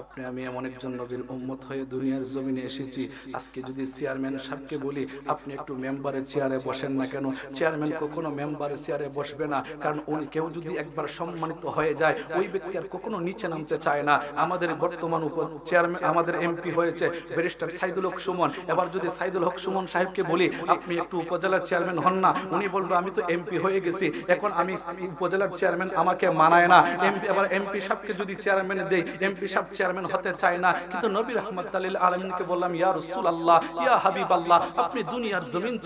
আপনি, আমি এমন একজন নবীর উম্মত হয়ে দুনিয়ার জমিনে এসেছি। আজকে যদি চেয়ারম্যান সাহেবকে বলি, আপনি একটু মেম্বারের চেয়ারে বসেন না কেন? চেয়ারম্যান কখনো মেম্বারের চেয়ারে বসবে না, কারণ উনি কেউ যদি একবার সম্মানিত হয়ে যায়, ওই ব্যক্তি আর কখনো নিচে নামতে চায় না। আমাদের বর্তমান উপ চেয়ারম্যান, আমাদের এমপি হয়েছে ব্যারিস্টার সাইদুল হক সুমন। এবার যদি সাইদুল হক সুমন সাহেবকে বলি, আপনি একটু উপজেলার চেয়ারম্যান হন না? উনি বলবে, আমি তো এমপি হয়ে গেছি, এখন আমি উপজেলার চেয়ারম্যান আমাকে মানায় না। এমপি, এবার এমপি সাহেবকে যদি চেয়ারম্যান দেই, এমপি সাহেব চেয়ারম্যান হতে চায় না। কিন্তু নবী রহমত আলমিনকে বললাম, ইয়া রসুল আল্লাহ ইয়া হাবিব আল্লাহ আপনি দুনিয়ার জমিন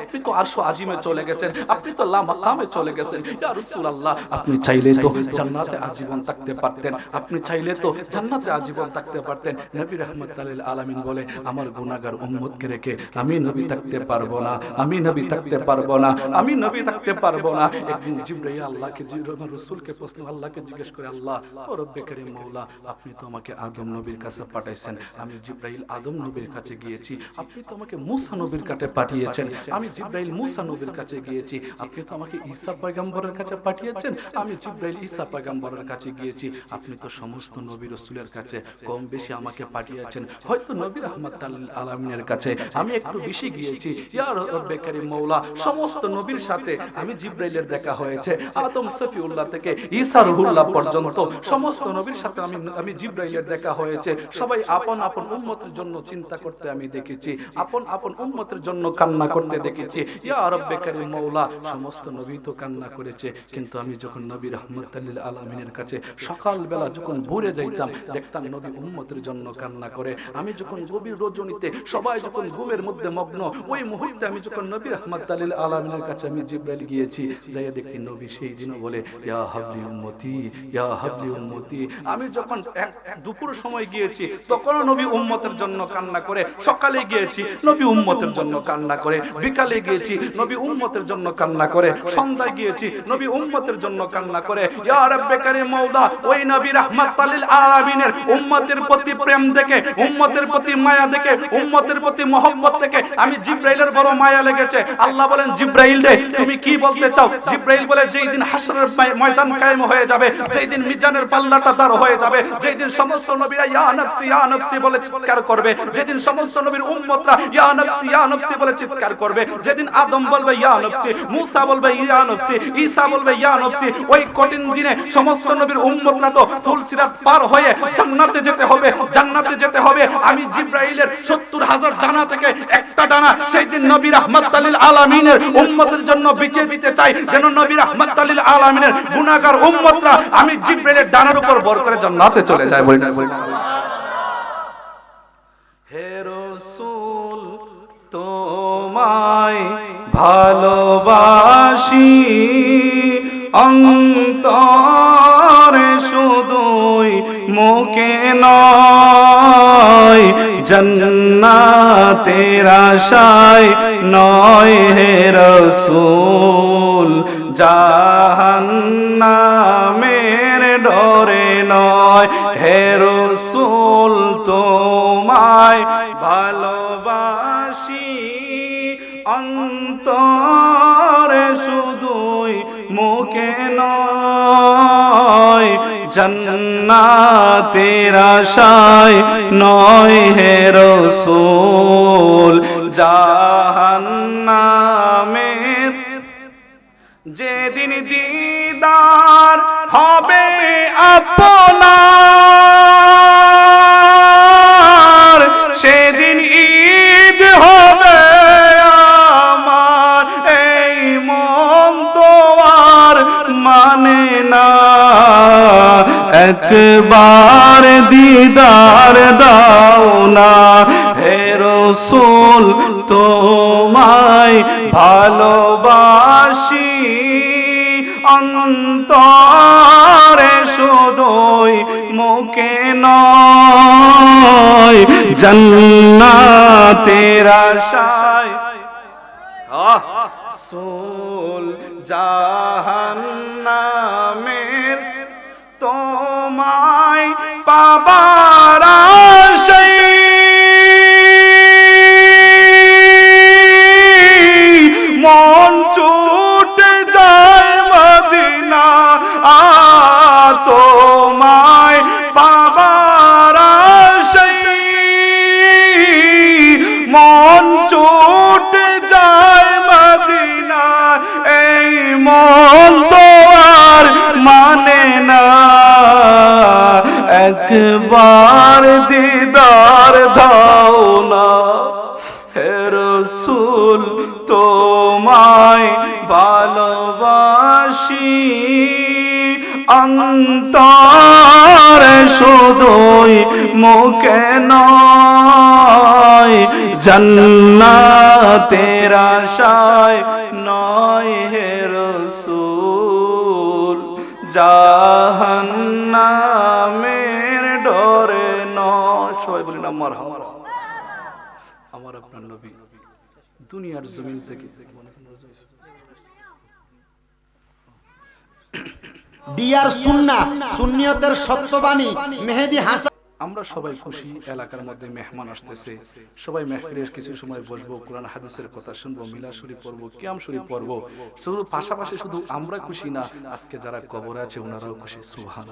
আপনি তো আরশো আজিমে চলে গেছেন, আপনি তো চলে গেছেন। ইয়া রসুল আল্লাহ আপনি চাইলে তো জান্নাতে আজীবন থাকতে পারতেন, আপনি চাইলে তো জান্নাতে আজীবন থাকতে পারতেন। নবী রহমত আলমিন বলে, আমার উম্মতকে রেখে আমি নবী থাকতে পারব না, আমি নবী থাকতে পারব না, আমি নবী থাকতে পারব না। একদিন আল্লাহকে রসুলকে প্রশ্ন আল্লাহকে জিজ্ঞেস করে, আল্লাহ, ও রব্বে মৌলা আপনি তো আমাকে আদম নবীর কাছে পাঠাইছেন। আমি জিব্রাইল আদম নবীর কাছে গিয়েছি। আপনি তো আমাকে মুসা নবীর কাছে পাঠিয়েছেন। আমি জিব্রাইল মুসা নবীর কাছে গিয়েছি। আপনি তো আমাকে ঈসা পয়গম্বরের কাছে পাঠিয়েছেন। আমি জিব্রাইল ঈসা পয়গম্বরের কাছে গিয়েছি। আপনি তো সমস্ত নবী রসুলের কাছে কম বেশি আমাকে পাঠিয়েছেন। হয়তো নবী রহমত আলমিনের কাছে। আমি একটু বেশি গিয়েছি। করিম মৌলা সমস্ত নবীর সাথে আমি জিব্রাইলের দেখা হয়েছে। আদম সফিউল্লাহ থেকে ঈসা রুহুল্লাহ পর্যন্ত সমস্ত নবীর সাথে আমি আমি জিব্রাইলের দেখা হয়েছে। সবাই আপন আপন উম্মতের জন্য চিন্তা করতে আমি দেখেছি। আপন আপন উম্মতের জন্য কান্না করতে দেখেছি। মৌলা, সমস্ত নবী তো কান্না করেছে। কিন্তু আমি যখন নবী রহমতুল্লিল আলমিনের কাছে সকালবেলা যখন ভোরে যাইতাম, দেখতাম নবী উম্মতের জন্য কান্না করে। আমি যখন গভীর রজনীতে, সবাই যখন ঘুমের মধ্যে মগ্ন, ওই মুহূর্তে আমি যখন নবী রহমতুল্লিল আলমিনের কাছে আমি জিব্রাইল গিয়েছি, যাইয়া দেখি নবী সেই দিনও বলে, ইয়া হাবলি উম্মতি, ইয়া হাবলি উম্মতি। আমি যখন এক- দুপুর সময় গিয়েছি তখন নবী উম্মতের জন্য কান্না করে। সকালে গিয়েছি, নবী উম্মতের জন্য কান্না করে। বিকালে গিয়েছি, নবী উম্মতের জন্য কান্না করে। সন্ধ্যায় গিয়েছি, নবী উম্মতের জন্য কান্না করে। ইয়া রাব্বে কারীম মাওলা, ওই নবী রাহমাতাল লিল আলামিনের উম্মতের প্রতি প্রেম দেখে, উম্মতের প্রতি মায়া দেখে, উম্মতের প্রতি মহব্বত দেখে আমি জিব্রাইলের বড় মায়া লেগেছে। আল্লাহ বলেন, জিব্রাইল রে, তুমি কি বলতে চাও? জিব্রাইল বলে, যেই দিন হাসরের ময়দান কায়েম হয়ে যাবে সেই দিন মিজানের পাল্লাটা তার হয়ে যাবে, যেই দিন সমস্ত নবীরা, ইয়া নফসি ইয়া নফসি বলে চিৎকার করবে। যেদিন সমস্ত নবীর উম্মতরা, ইয়া নফসি ইয়া নফসি বলে চিৎকার করবে। যেদিন আদম বলবে, ইয়া নফসি মুসা বলবে, ইয়া নফসি ঈসা বলবে, ইয়া নফসি ওই কঠিন দিনে সমস্ত নবীর উম্মতরা তো ফুল সিরাত পার হয়ে জান্নাতে যেতে হবে, জান্নাতে যেতে হবে। আমি জিব্রাইলের 70 হাজার ডানা থেকে একটা ডানা সেই দিন নবী রাহমাতাল্লিল আলামিনের উম্মতের জন্য বিছিয়ে দিতে চাই, যেন নবী রাহমাতাল্লিল আলামিনের গুনাহগার উম্মতরা আমি জিব্রাইলের ডানার উপর ভর করে জান্নাতে চলে যায় বলি না তোমায় ভালোবাসি। অন্তরে শুধুই মুখে নয় জন্নাতের আশায় নয় হে রসুল। জাহান্নামের ডরে নয়, হে রসুল তোমায় ভালোবাসি। অন্তরে শুধুই মুখে নয়, জন্নাতের আশায় নয়, হে রসুল জাহান্নামের হবে আপনার। সেদিন ঈদ হবে আমার। এই মন তো আর মানে না। একবার দিদার দাও না। হে রসুল, তোমায় ভালোবাসি। অন্তরে শুধুই মুখে নয় জন্নাতের আশায়। সোল জাহান্নামের তোমায় পাবার অন্তর শুধুই মুখে নয়, জন্নাতের আশায় নয় হে রসুল, জাহান্নামের ডরে নয়। সবাই বলি না, মারহাবা। আমার আপনার নবী, দুনিয়ার জমিন থেকে। ডিয়ার সুন্না সুন্নিয়তের সত্যবাণী মেহেদি হাসান আমরা সবাই খুশি এলাকার মধ্যে মেহমান আসতেছে। সবাই মেহফিলের কিছু সময় বসবো কোরআন হাদিসের কথা শুনব মিলা শরীফ পড়ব কিয়াম শরীফ পড়ব। শুধু পাশাপাশি শুধু আমরা খুশি না আজকে যারা কবরে আছে ওনারাও খুশি সুহান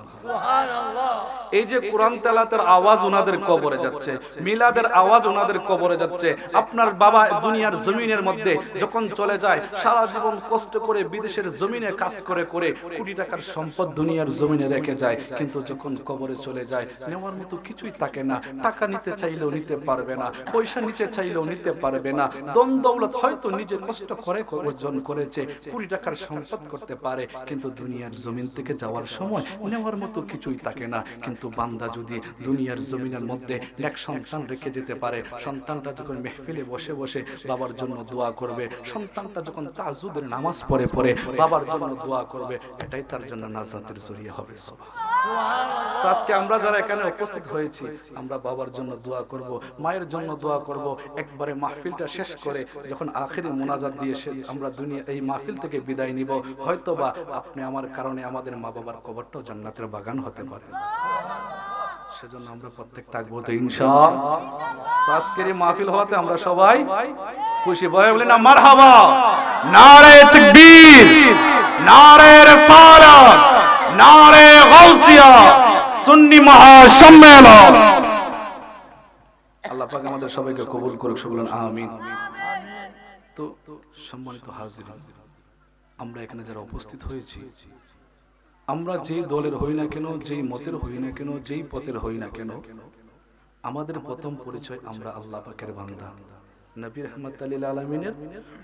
এই যে কোরআন তেলাতের আওয়াজ ওনাদের কবরে যাচ্ছে মিলাদের আওয়াজ ওনাদের কবরে যাচ্ছে। আপনার বাবা দুনিয়ার জমিনের মধ্যে যখন চলে যায় সারা জীবন কষ্ট করে বিদেশের জমিনে কাজ করে করে কোটি টাকার সম্পদ দুনিয়ার জমিনে রেখে যায় কিন্তু যখন কবরে চলে যায় নেওয়ার মতো কিছুই থাকে না। টাকা নিতে চাইলেও নিতে পারবে না। পয়সা নিতে চাইলেও নিতে পারবে না। দন দৌলত হয়তো নিজে কষ্ট করে অর্জন করেছে। কোটি টাকার সম্পদ করতে পারে। কিন্তু দুনিয়ার জমিন থেকে যাওয়ার সময় নেওয়ার মতো কিছুই থাকে না। কিন্তু বান্দা যদি দুনিয়ার জমিনের মধ্যে এক সন্তান রেখে যেতে পারে। সন্তানটা যখন মেহফিলে বসে বসে বাবার জন্য দোয়া করবে। সন্তানটা যখন তাজুদের নামাজ পড়ে পড়ে বাবার জন্য দোয়া করবে। এটাই তার জন্য নাজাতের জড়িয়ে হবে। আজকে আমরা যারা এখানে উপস্থিত হয়েছি, আমরা বাবার জন্য দোয়া করব, মায়ের জন্য দোয়া করব। একবারে মাহফিলটা শেষ করে যখন আখেরি মোনাজাত দিয়ে আমরা দুনিয়া এই মাহফিল থেকে বিদায় নিব। হয়তো বা আপনি আমার কারণে আমাদের মা বাবার কবরটাও জান্নাতের বাগান হতে পারে। সেজন্য আমরা প্রত্যেক থাকব তো ইনশা তো আজকের এই মাহফিল হওয়াতে আমরা সবাই খুশি। বয়ে বলি না, মারহাবা। নারে তাকবীর। নারে রিসালাত। নারে গাউসিয়া সুন্নি মহাসম্মেলন। আল্লাহ পাক আমাদের সবাইকে কবুল করুক সকলেন আমিন। তো সম্মানিত হাজির, আমরা এখানে যারা উপস্থিত হয়েছি, আমরা যেই দলের হই না কেন, যেই মতের হই না কেন, যেই পথের হই না কেন, আমাদের প্রথম পরিচয় আমরা আল্লাহ পাকের বান্দা। নবী রহমত আলমিনের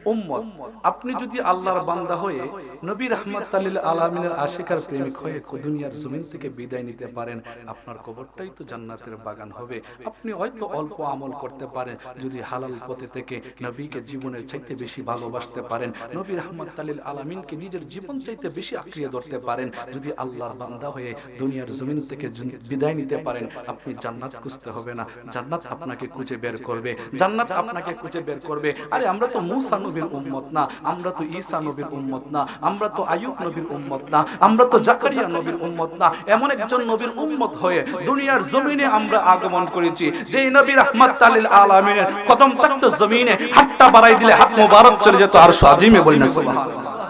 উম্মত। আপনি যদি আল্লাহর বান্দা হয়ে নবী রহমত আলমিনের আশিকার প্রেমিক হয়ে দুনিয়ার জমিন থেকে বিদায় নিতে পারেন। আপনার কবরটাই তো জান্নাতের বাগান হবে। আপনি হয়তো অল্প আমল করতে পারেন। যদি হালাল পথে থেকে নবীকে জীবনের চাইতে বেশি ভালোবাসতে পারেন নবী রহমত তালিল আলমিনকে নিজের জীবন চাইতে বেশি আঁকড়িয়ে ধরতে পারেন। যদি আল্লাহর বান্দা হয়ে দুনিয়ার জমিন থেকে বিদায় নিতে পারেন আপনি জান্নাত খুঁজতে হবে না। জান্নাত আপনাকে খুঁজে বের করবে। জান্নাত আপনাকে খুঁজে বের করবে। আরে, আমরা তো মুসা নবীর উম্মত না, আমরা তো ঈসা নবীর উম্মত না, আমরা তো আয়ুব নবীর উম্মত না, আমরা তো জাকারিয়া নবীর উম্মত না। এমন একজন নবীর উম্মত হয়ে দুনিয়ার জমিনে আমরা আগমন করেছি যে নবী রহমত তালিল আলামিনের কদম তক্ত জমিনে হাতটা বাড়াই দিলে হাত মোবারক চলে যেত, আর সাজিমে বলি না, সুবহানাল্লাহ।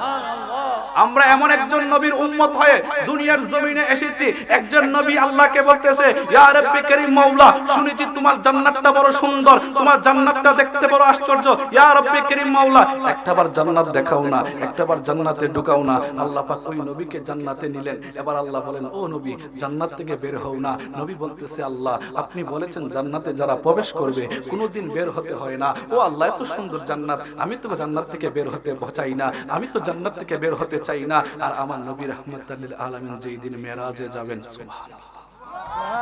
আমরা এমন একজন নবীর উম্মত হয়ে দুনিয়ার জমিনে এসেছি। একজন নবী আল্লাহকে বলতেছে, ইয়া রাব্বি কারীম মাওলা, শুনেছি তোমার জান্নাতটা বড় সুন্দর, তোমার জান্নাতটা দেখতে বড় আশ্চর্য। ইয়া রাব্বি কারীম মাওলা জান্নাত দেখাও না জান্নাতে ঢুকাও না। আল্লাহ পাক ওই নবীকে জান্নাতে নিলেন। এবার আল্লাহ বলেন, ও নবী, জান্নাত থেকে বের হও না। নবী বলতেছে, আল্লাহ, আপনি বলেছেন জান্নাতে যারা প্রবেশ করবে, কোনোদিন বের হতে হয় না। ও আল্লাহ, এত সুন্দর জান্নাত, আমি তো জান্নাত থেকে বের হতে চাই না। আমি তো জান্নাত থেকে বের হতে চাই না আর আমার নবী রহমতুল্লিল আলমিন যেই দিন মেরাজে যাবেন সুবহানাল্লাহ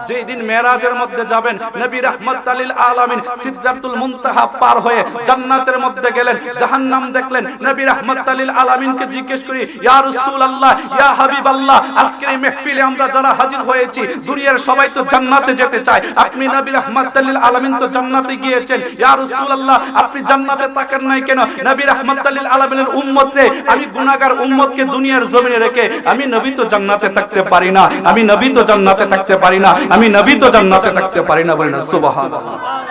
যেই দিন মেরাজের মধ্যে যাবেন, নবী রাহমাত লিল আলামিন সিদরাতুল মুনতাহা পার হয়ে জান্নাতের মধ্যে গেলেন, জাহান্নাম দেখলেন, নবী রাহমাত লিল আলামিনকে জিজ্ঞেস করি, ইয়া রাসূলুল্লাহ, ইয়া হাবিবাল্লাহ, আজকের এই মাহফিলে আমরা যারা হাজির হয়েছি, দুনিয়ার সবাই তো জান্নাতে যেতে চায়। আপনি নবী রাহমাত লিল আলামিন তো জান্নাতে গিয়েছেন। ইয়া রাসূলুল্লাহ, আপনি জান্নাতে তাকান নাই কেন? নবী রাহমাত লিল আলামিনের উম্মত রে, আমি গুনাহগার উম্মতকে দুনিয়ার জমিনে রেখে, আমি নবী তো জান্নাতে থাকতে পারি না, আমি নবী তো জান্নাতে থাকতে পারি না। আমি নবী তো জান্নাতে থাকতে পারি না বলেন সুবহানাল্লাহ।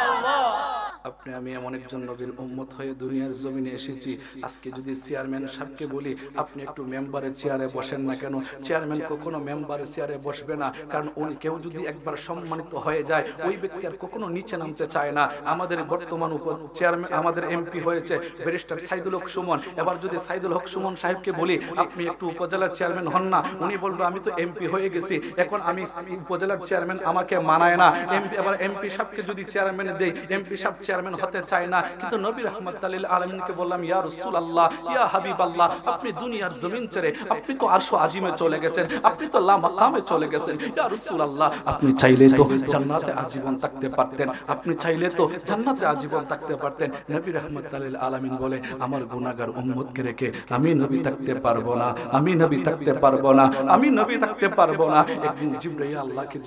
আপনি, আমি এমন একজন নবীর উম্মত হয়ে দুনিয়ার জমিনে এসেছি। আজকে যদি চেয়ারম্যান সাহেবকে বলি, আপনি একটু মেম্বারের চেয়ারে বসেন না কেন? চেয়ারম্যান কখনো মেম্বারের চেয়ারে বসবে না, কারণ উনি কেউ যদি একবার সম্মানিত হয়ে যায়, ওই ব্যক্তি আর কখনো নিচে নামতে চায় না। আমাদের বর্তমান উপ- চেয়ারম্যান, আমাদের এমপি হয়েছে ব্যারিস্টার সাইদুল হক সুমন। এবার যদি সাইদুল হক সুমন সাহেবকে বলি, আপনি একটু উপজেলার চেয়ারম্যান হন না? উনি বলবে, আমি তো এমপি হয়ে গেছি, এখন আমি উপজেলার চেয়ারম্যান আমাকে মানায় না। এমপি এবার এমপি সাহেবকে যদি চেয়ারম্যান দেই, এমপি সাহেব চেয়ারম্যান হতে চায় না, কিন্তু নবী রহমত আলিল আলমিনকে বললাম, ইয়া রসুল আল্লাহ ইয়া হাবিব আল্লাহ আপনি দুনিয়ার জমিন ছেড়ে আপনি তো আরশো আজিমে চলে গেছেন, আপনি তো লা মাকামে চলে গেছেন। ইয়া রসুল আল্লাহ আপনি চাইলে তো জান্নাতে আজীবন থাকতে পারতেন, আপনি চাইলে তো জান্নাতে আজীবন থাকতে পারতেন। নবী রহমত আলিল আলমিন বলে, আমার গুনাহগার উম্মতকে রেখে আমি নবী থাকতে পারব না, আমি নবী থাকতে পারব না, আমি নবী থাকতে পারব না। একদিন জিব্রাইল আল্লাহকে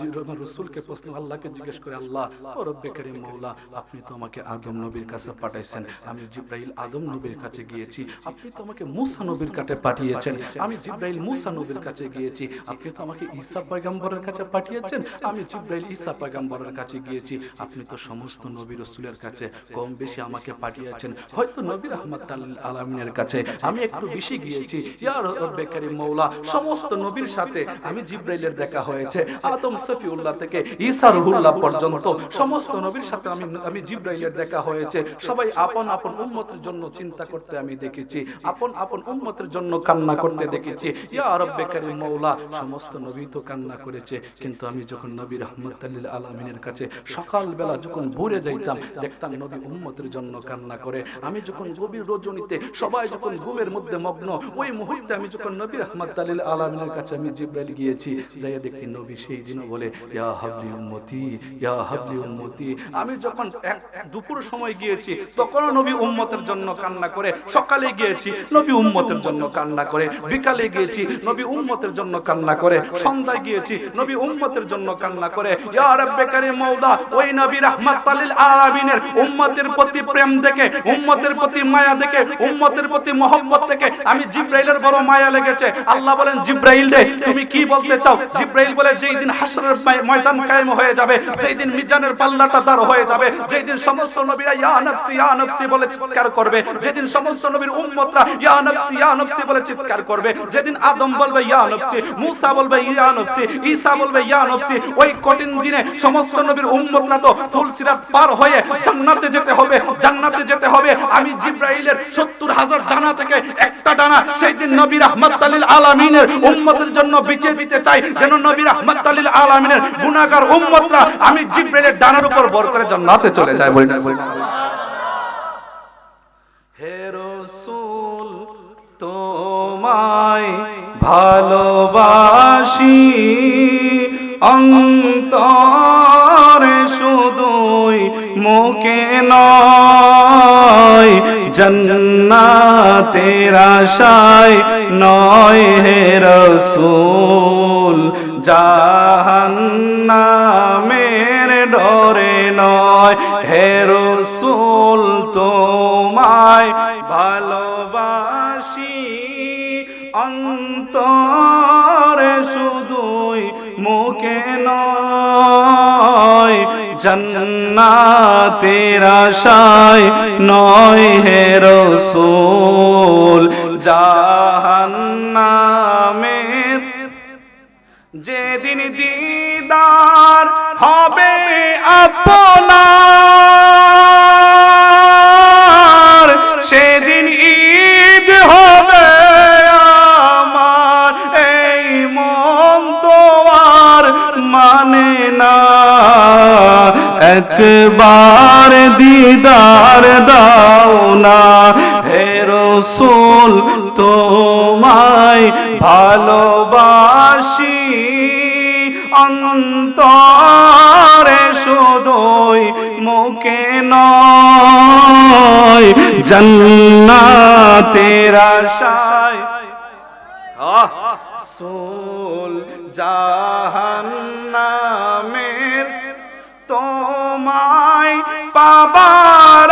রাসূলকে প্রশ্ন, আল্লাহকে জিজ্ঞেস করে, আল্লাহ, ও রব্বে করিম মাওলা, আপনি তো আমাকে আদম নবীর কাছে পাঠাইছেন। আমি জিব্রাইল আদম নবীর কাছে গিয়েছি। আপনি তো আমাকে মুসা নবীর কাছে পাঠিয়েছেন। আমি জিব্রাইল মুসা নবীর কাছে গিয়েছি। আপনি তো আমাকে ঈসা পয়গম্বরের কাছে পাঠিয়েছেন। আমি জিব্রাইল ঈসা পয়গম্বরের কাছে গিয়েছি। আপনি তো সমস্ত নবী রসুলের কাছে কম বেশি আমাকে পাঠিয়েছেন। হয়তো নবী রহমত আলমিনের কাছে। আমি একটু বেশি গিয়েছি। ইয়া রব্বে করিম মাওলা, সমস্ত নবীর সাথে আমি জিব্রাইলের দেখা হয়েছে। আদম সফিউল্লাহ থেকে ঈসা রুহুল্লাহ পর্যন্ত সমস্ত নবীর সাথে আমি আমি জিব্রাইলের দেখা হয়েছে। সবাই আপন আপন উম্মতের জন্য চিন্তা করতে আমি দেখেছি। আপন আপন উম্মতের জন্য কান্না করতে দেখেছি। ইয়া রব্বে করিম মাওলা সমস্ত নবী তো কান্না করেছে। কিন্তু আমি যখন নবী রহমতুল্লাহ আলমিনের কাছে সকালবেলা যখন ভোরে যাইতাম দেখতাম নবী উম্মতের জন্য কান্না করে। আমি যখন গভীর রজনীতে সবাই যখন ঘুমের মধ্যে মগ্ন ওই মুহূর্তে আমি যখন নবী রহমতুল্লাহ আলমিনের কাছে আমি জিব্রাইল গিয়েছি যাইয়া দেখি নবী সেই দিনও বলে ইয়া হাবলি উম্মতি ইয়া হাবলি উম্মতি। আমি যখন এক এক দুপুর সময় গিয়েছি। তখনও নবী উম্মতের জন্য কান্না করে, সকালে গিয়েছি, নবী উম্মতের জন্য কান্না করে, বিকালে গিয়েছি, নবী উম্মতের জন্য কান্না করে, সন্ধ্যায় গিয়েছি, নবী উম্মতের জন্য কান্না করে। ইয়া রাব্বে কারীম মাওলা, ওই নবী রাহমাতাল লিল আলামিনের উম্মতের প্রতি প্রেম দেখে, উম্মতের প্রতি মায়া দেখে, উম্মতের প্রতি মহব্বত দেখে আমি জিব্রাইলের বড় মায়া লেগেছে। আল্লাহ বলেন, জিব্রাইল রে, তুমি কি বলতে চাও? জিব্রাইল বলে, যেই দিন হাসরের ময়- ময়দান কায়েম হয়ে যাবে সেই দিন মিজানের পাল্লাটা তার হয়ে যাবে, যেই দিন সমস্ত জান্নাতে যেতে হবে, জান্নাতে যেতে হবে। আমি জিব্রাইলের 70 হাজার থেকে একটা ডানা সেই দিন আলামিনের উম্মতের জন্য বিছিয়ে দিতে চাই, যেন নবী আলামিনের গুনাহগার উম্মতরা আমি জিব্রাইলের ডানার উপর ভর করে জান্নাতে চলে যায় বলি। হে তোমায় ভালোবাসি। অন্তরে শুধুই মুখে নয় জন্নাতের আশায় নয় হে রসুল। জাহান্নামের ডরে নয়। হে রসুল, তোমায় ভালোবাসি। অন্তরে শুধুই মুখে নয়। জন্নাতের আশায় নয় হে রসুল। জাহান্নামের যেদিন হবে আপনার। সেদিন ঈদ হবে আমার, এই মন তো আর মানে না। একবার দিদার দাও না। হে রসুল, তোমায় ভালোবাসি অন্তরে শুধুই মুখে নয় জন্নাতের আশায়। সোল জাহান্নামের তোমায় পাবার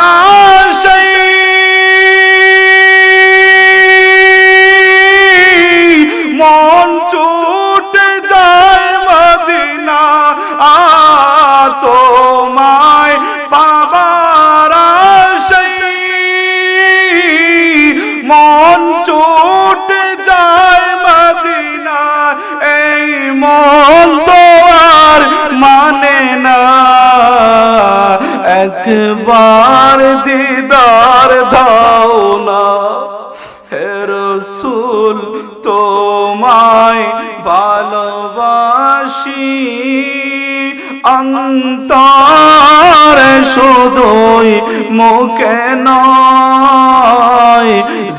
অন্তর শুধুই মুখে নয়,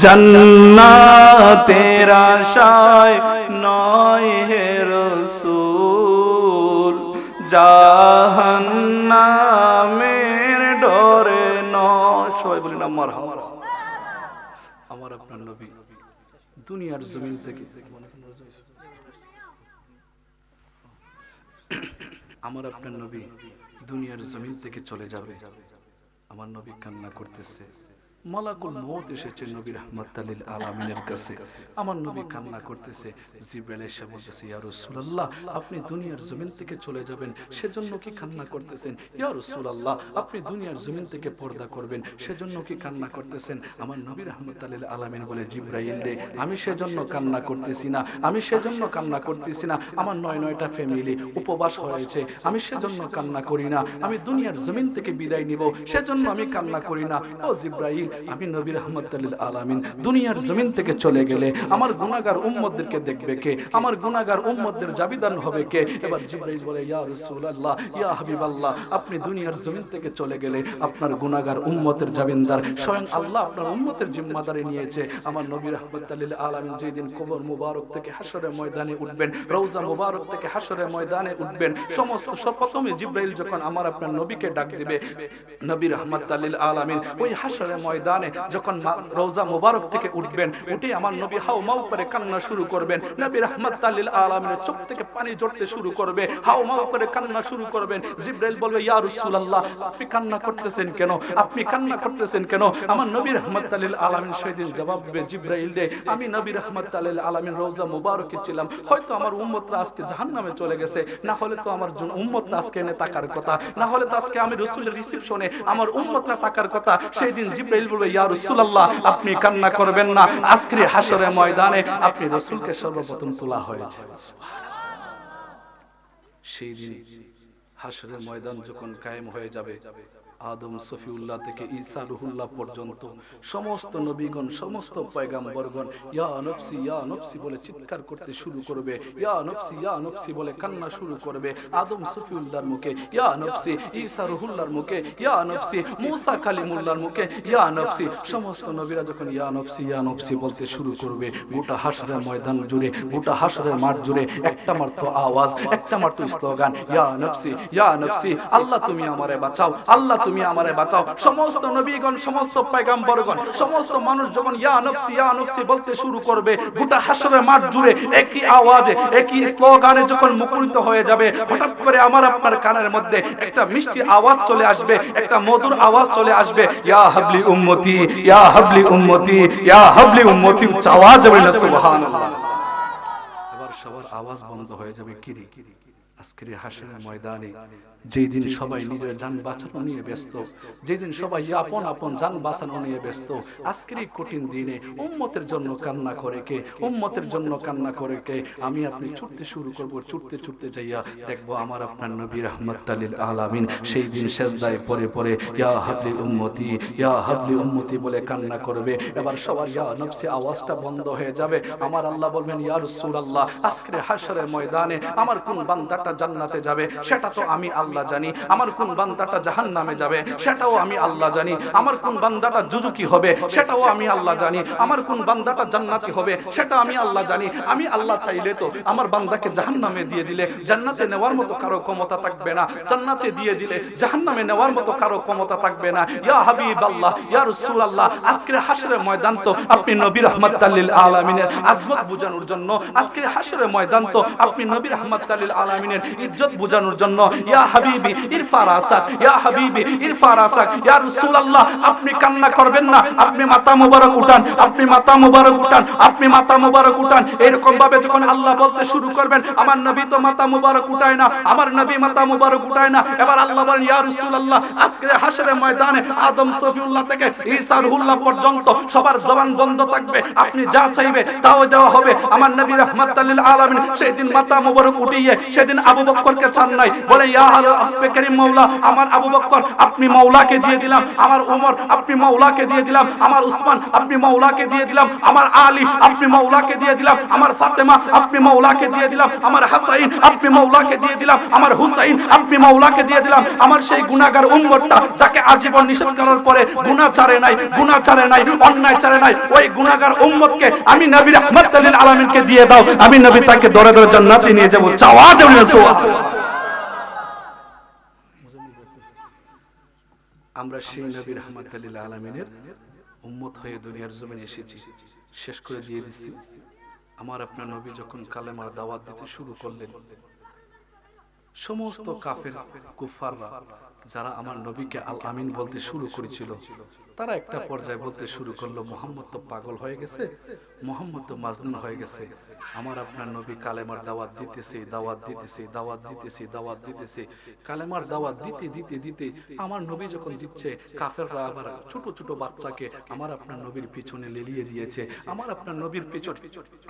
জন্নাতের আশায় নয় হে রসুল, জাহান্নামের ডরে নয়। সবাই বলি না মার আমার আপনার নবী, দুনিয়ার জমিন থেকে আমার আপনার নবী দুনিয়ার জমিন থেকে চলে যাবে। আমার নবী কান্না করতেছে। মালাকুল মৌত এসেছে নবী রহমতালিল আলামিনের কাছে। আমার নবী কান্না করতেছে। জিব্রাইল এসে বলতেছে ইয়া রাসূলুল্লাহ আপনি দুনিয়ার জমিন থেকে চলে যাবেন। সেজন্য কি কান্না করতেছেন? ইয়া রাসূলুল্লাহ আপনি দুনিয়ার জমিন থেকে পর্দা করবেন। সেজন্য কি কান্না করতেছেন? আমার নবী রহমতালিল আলামিন বলে জিব্রাইল রে আমি সেজন্য কান্না করতেছি না। আমি সেজন্য কান্না করতেছি না। আমার নয় নয়টা ফ্যামিলি উপবাস হয়েছে। আমি সেজন্য কান্না করি না। আমি দুনিয়ার জমিন থেকে বিদায় নিব। সেজন্য আমি কান্না করি না ও জিব্রাইল আমি নবী রহমতুল্লিল আলামিন, দুনিয়ার জমিন থেকে চলে গেলে আমার গুনাহগার উম্মতদেরকে দেখবে কে? আমার গুনাহগার উম্মতদের জাবিদান হবে কে? এবার জিব্রাইল বলে, ইয়া রাসূলুল্লাহ, ইয়া হাবিবাল্লাহ, আপনি দুনিয়ার জমিন থেকে চলে গেলে আপনার গুনাহগার উম্মতের জাবিনদার স্বয়ং আল্লাহ আপনার উম্মতের জিম্মাদারি নিয়েছে। আমার নবী রহমতুল্লিল আলামিন যেদিন কবর মুবারক থেকে হাসরের ময়দানে উঠবেন, রওজা মুবারক থেকে হাসরের ময়দানে উঠবেন, সমস্ত সর্বপ্রথমে জিব্রাইল যখন আমার আপনার নবীকে ডাক দিবে, নবী রহমতুল্লিল আলামিন ওই হাসরের ময়দানে যখন মা- রওজা মুবারক থেকে উঠবেন, উঠে আমার নবী হাও মাও করে কান্না শুরু করবেন। নবী রহমতুল্লিল আলামিনের চোখ থেকে পানি ঝরতে শুরু করবে। হাও মাও করে কান্না শুরু করবেন। জিব্রাইল বলবে, ইয়া রাসূলুল্লাহ, আপনি কান্না করতেছেন কেন? আপনি কান্না করতেছেন কেন? আমার নবী রহমতুল্লিল আলামিন সেদিন জবাব দেবে, জিব্রাইল রে, আমি নবী রহমতুল্লিল আলামিন রওজা মুবারকে ছিলাম। হয়তো আমার উম্মতরা আজকে জাহান্নামে চলে গেছে। না হলে তো আমার জন্য উম্মতরা আজকে এনে তাকার কথা। না হলে তো আজকে আমি রসুলের রিসিপশনে আমার উম্মতরা তাকার কথা। সেই দিন জিব্রাইল বলবে ইয়া রাসূলুল্লাহ, আপনি কান্না করবেন না। আজকের হাসরের ময়দানে আপনি রসুলকে সর্বপ্রথম তোলা হয়েছে। সেই দিন হাসরের ময়দান যখন কায়েম হয়ে যাবে আদম সফিউল্লাহ থেকে ঈসা রুহুল্লাহ পর্যন্ত সমস্ত নবীগণ, সমস্ত পয়গাম্বরগণ, ইয়া নফসি ইয়া নফসি বলে চিৎকার করতে শুরু করবে, ইয়া নফসি ইয়া নফসি বলে কান্না শুরু করবে আদম সফিউল্লাহর মুখে, ইয়া নফসি, ঈসা রুহুল্লাহর মুখে, ইয়া নফসি, মুসা কালিমুল্লাহর মুখে, ইয়া নফসি, সমস্ত নবীরা যখন ইয়া নফসি ইয়া নফসি বলতে শুরু করবে, গোটা হাসরের ময়দান জুড়ে, গোটা হাসরের মাঠ জুড়ে, একটা মাত্র আওয়াজ, একটা মাত্র স্লোগান, ইয়া নফসি ইয়া নফসি, আল্লাহ তুমি আমারে বাঁচাও, আল্লাহ তুমি আমারে বাঁচাও। সমস্ত নবীগণ, সমস্ত পয়গাম্বরগণ, সমস্ত মানুষ যখন ইয়া নফসি ইয়া নফসি বলতে শুরু করবে, গোটা হাসরের মাঠ জুড়ে একই আওয়াজে, একই স্লোগানে যখন মুখরিত হয়ে যাবে, হঠাৎ করে আমার আপনার কানের মধ্যে একটা মিষ্টি আওয়াজ চলে আসবে, একটা মধুর আওয়াজ চলে আসবে। ইয়া হাবলি উম্মতি, ইয়া হাবলি উম্মতি, ইয়া হাবলি উম্মতি আওয়াজ হবে না, সুবহানাল্লাহ। এবার সবার আওয়াজ বন্ধ হয়ে যাবে কিরি কিরি আজকের এই হাসরের ময়দানে যেই দিন সবাই নিজের যান বাঁচানো নিয়ে ব্যস্ত যেই দিন সবাই আপন আপন যান বাঁচানো নিয়ে ব্যস্ত, আজকের এই কঠিন দিনে উম্মতের জন্য কান্না করে কে? উম্মতের জন্য কান্না করে কে? আমি আপনি ছুটতে শুরু করব, ছুটতে ছুটতে যাইয়া আমার আপনার নবী রহমতালিল আলামিন সেই দিন পরে পরে ইয়া হাবলি উম্মতি, ইয়া হাবলি উম্মতি বলে কান্না করবে। এবার সবার ইয়া নফসি আওয়াজটা বন্ধ হয়ে যাবে। আমার আল্লাহ বলবেন, ইয়া রাসূলুল্লাহ, আজকের হাসরের ময়দানে আমার কোন বান্দাটা জান্নাতে যাবে, সেটা তো আমি আল্লাহ জানি। আমার কোন বান্দাটা জাহান্নামে যাবে, সেটাও আমি আল্লাহ জানি। আমার কোন বান্দাটা জুজুকি হবে, সেটাও আমি আল্লাহ জানি। আমার কোন বান্দাটা জান্নাতি হবে, সেটা আমি আল্লাহ জানি। আমি আল্লাহ চাইলে তো আমার বান্দাকে জাহান্নামে দিয়ে দিলে, জান্নাতে নেওয়ার মতো কারও ক্ষমতা থাকবে না। জান্নাতে দিয়ে দিলে জাহান্নামে নেওয়ার মতো কারও ক্ষমতা থাকবে না। ইয়া হাবিব আল্লাহ ইয়া রাসূলুল্লাহ, আজকের হাসরের ময়দান তো আপনি নবী রাহমাতাল্লিল আলামিনের আজমত বোঝানোর জন্য, আজকের হাসরের ময়দান তো আপনি নবী রাহমাতাল্লিল আলামিনের ইজ্জত বোঝানোর জন্য, ইয়া হাবিবি ইরফা রাসাক ইয়া হাবিবি ইরফা রাসাক ইয়া রাসূলুল্লাহ, আপনি কান্না করবেন না, আপনি মাথা মোবারক উঠান, আপনি মাথা মোবারক উঠান, আপনি মাথা মোবারক উঠান। এরকম ভাবে যখন আল্লাহ বলতে শুরু করবেন, আমার নবী তো মাথা মোবারক উঠায় না, আমার নবী মাথা মোবারক উঠায় না। এবার আল্লাহ বলেন, ইয়া রাসূলুল্লাহ, আজকে হাসরের ময়দানে আদম সফিউল্লাহ থেকে ঈসা রুহুল্লাহ পর্যন্ত সবার জবান বন্ধ থাকবে, আপনি যা চাইবে তাও দেওয়া হবে। আমার নবী রাহমাতাল্লিল আলামিন সেদিন মাথা মোবারক উঠিয়ে, সেদিন আবু বক্করকে চান নাই। বলে, ইয়া আব্বে করিম মাওলা, আমার আবু বক্কর, আপনি মাওলাকে দিয়ে দিলাম। আমার ওমর আপনি মাওলাকে দিয়ে দিলাম। আমার উসমান, আপনি মাওলাকে দিয়ে দিলাম। আমার আলী, আপনি মাওলাকে দিয়ে দিলাম। আমার ফাতেমা, আপনি মাওলাকে দিয়ে দিলাম। আমার হাসাইন, আপনি মাওলাকে দিয়ে দিলাম। আমার হুসাইন, আপনি মাওলাকে দিয়ে দিলাম। আমার সেই গুনাহগার উম্মতটা, যাকে আজীবন নিষেধ করার পরে গুনাহ ছাড়ে নাই, গুনাহ ছাড়ে নাই, অন্যায় ছাড়ে নাই, ওই গুনাহগার উম্মতকে আমি নবী রাহমাতুল আলামিনকে দিয়ে দাও। আমি নবী তাকে দরে দরে জান্নাতে নিয়ে যাব। চাওয়া আমরা সেই নবী রাহমাতুল লিল আলামিনের উম্মত হয়ে দুনিয়ার জমিনে এসেছি। শেষ করে দিয়ে দিচ্ছি আমার আপনার নবী যখন কালেমার দাওয়াত দিতে শুরু করলেন, সমস্ত কাফের কুফাররা যারা আমার নবীকে আল আমিন বলতে শুরু করেছিল তারা একটা পর্যায়ে বলতে শুরু করল মোহাম্মদ তো পাগল হয়ে গেছে মোহাম্মদ তো মাজনুন হয়ে গেছে আমার আপনার নবী কালেমার দাওয়াত দিতেছে দাওয়াত দিতেছে দাওয়াত দিতেছে দাওয়াত দিতেছে কালেমার দাওয়াত দিতে দিতে দিতে আমার নবী যখন দিচ্ছে কাফেররা আবার ছোট ছোট বাচ্চাকে আমার আপনার নবীর পিছনে লেলিয়ে দিয়েছে আমার আপনার নবীর পিছনে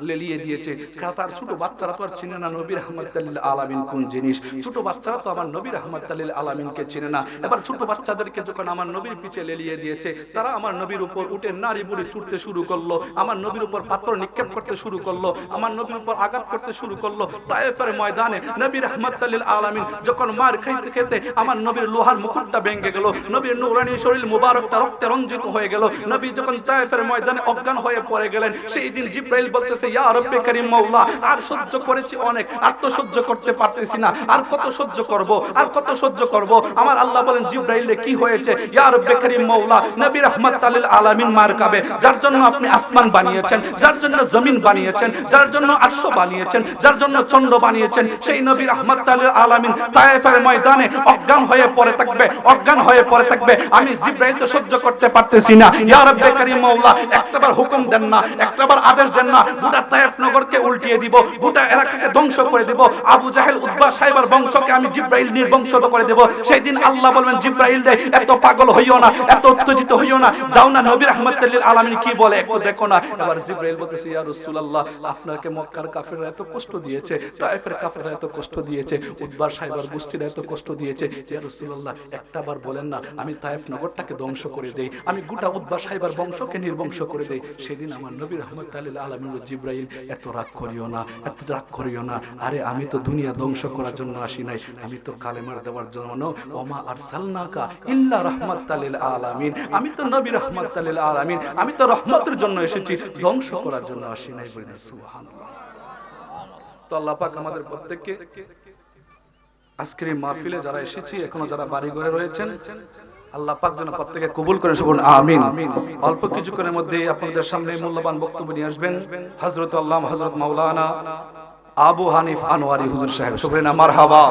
লেলিয়ে দিয়েছে তার ছোট বাচ্চারা তো আর চিনে না নবীর আহমদ আলামিন কোন জিনিস ছোট বাচ্চারা তো আমার নবীর আহমদ আলামিনকে চিনে না এবার ছোট বাচ্চাদেরকে যখন আমার নবীর পিছে লেলিয়ে দিয়েছে তারা আমার নবীর উপর উঠে নারী বুড়ি ছুটতে শুরু করল, আমার নবীর উপর পাত্র নিক্ষেপ করতে শুরু করল, আমার নবীর উপর আঘাত করতে শুরু করল। তায়েফের ময়দানে নবীর আহমদ আলামিন যখন মার খাইতে খেতে আমার নবীর লোহার মুকুটটা ভেঙে গেল, নবীর নুরানি শরীর মুবারকটা রক্তে রঞ্জিত হয়ে গেল, নবী যখন তায়েফের ময়দানে অজ্ঞান হয়ে পড়ে গেলেন, সেই দিন জিব্রাইল বলতেছে, ইয়া রব্বে করিম মাওলা, আর সহ্য করেছি অনেক, আর তো সহ্য করতে পারতেছি না, আর কত সহ্য করব, আর কত সহ্য করব? আমার আল্লাহ বলেন, জিব্রাইলে কি হয়েছে? ইয়া রব্বে করিম মাওলা নবী রাহমাতাল আলামিন মার কাবে, যার জন্য আপনি আসমান বানিয়েছেন, যার জন্য জমিন বানিয়েছেন, যার জন্য আরশ বানিয়েছেন, যার জন্য চন্দ্র বানিয়েছেন, সেই নবী রাহমাতাল আলামিন তায়েফের ময়দানে অজ্ঞান হয়ে পড়ে থাকবে, অজ্ঞান হয়ে পড়ে থাকবে। আমি জিব্রাইল তো সহ্য করতে পারতেছি না। ইয়া রব্বে করিম মাওলা, একটাবার হুকুম দেন না, একটাবার আদেশ দেন না, গোটা তায়েফ নগরকে উল্টিয়ে দিব, গোটা এলাকাকে ধ্বংস করে দিব। আবু জাহেল উদ্বা সাহেবের বংশকে আমি জিব্রাইল নির্বংশত করে দেব। সেই দিন আল্লাহ বলবেন, জিব্রাইল দে এত পাগল হইও না, এত উত্তেজিত হইও না। যাও না কি বলে? একটু দেখো না। জিব্রাইল বলতেছে, ইয়া রাসূলুল্লাহ, আপনাকে মক্কার কাফেররা এত কষ্ট দিয়েছে, তায়েফের কাফেররা এত কষ্ট দিয়েছে এত কষ্ট দিয়েছে। ইয়া রাসূলুল্লাহ একটাবার বলেন না, আমি তায়েফ নগরটাকে ধ্বংস করে দেই, আমি গোটা বংশকে নির্বংশ করে দেই। সেদিন আমার জিব্রাইল, এত রাগ করিও না, এত রাগ করিও না। আরে, আমি তো দুনিয়া ধ্বংস করার জন্য আসি নাই। আমি তো কালেমার দেওয়ার জন্য, ওমা ইল্লা রাহমাতাল আলামিন। আমি তো নবী রাহমাতাল লিল আলামিন, আমি তো রহমতের জন্য এসেছি, ধ্বংস করার জন্য আসি নাই তো আমাদের প্রত্যেককে আজকের এই মাহফিলে যারা এসেছি, এখনও যারা বাড়ি ঘরে রয়েছেন, আল্লাহ যেন প্রত্যেকে কবুল আমিন। অল্প কিছুক্ষণের মধ্যে আপনাদের সামনে মূল্যবান বক্তব্য নিয়ে আসবেন হযরত আল্লাহ হযরত মাওলানা আবু হানিফ আনোয়ারি হুজুর সাহেব। শুকরিনা মারহাবা।